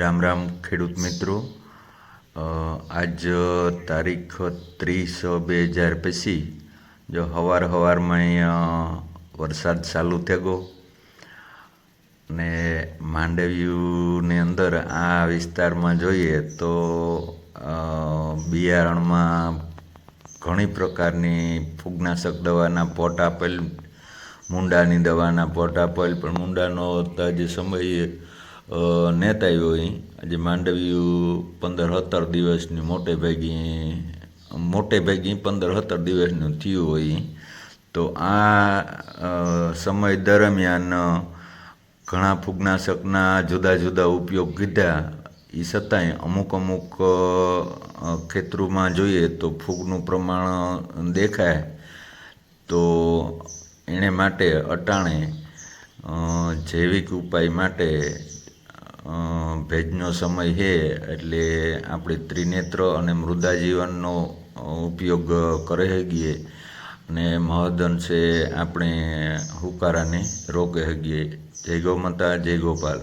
રામ રામ ખેડૂત મિત્રો. આજ તારીખ ત્રીસ બે હજાર પછી જો હવાર હવારમાં અહીંયા વરસાદ ચાલુ થઈ ગયો. ને માંડવ્યુની અંદર આ વિસ્તારમાં જોઈએ તો બિયારણમાં ઘણી પ્રકારની ફૂગનાશક દવાના પોટ આપેલ મૂંડાની દવાના પોટ આપેલ પણ મૂંડાનો જે સમય અ, નેત આજે માંડવીયું પંદર સત્તર દિવસની મોટે ભાગી મોટે ભાગી પંદર સત્તર દિવસનું થયું હોય. તો આ સમય દરમિયાન ઘણા ફૂગનાશકના જુદા જુદા ઉપયોગ કીધા. એ છતાંય અમુક અમુક ખેતરોમાં જોઈએ તો ફૂગનું પ્રમાણ દેખાય. તો એને માટે અટાણે જૈવિક ઉપાય માટે ભેજનો સમય છે એટલે આપણે ત્રિનેત્ર અને મૃદાજીવનનો જીવનનો ઉપયોગ કરી શકીએ અને મહદઅંશે આપણે હુકારાને રોકી શકીએ જય ગૌ માતા, જય ગોપાલ.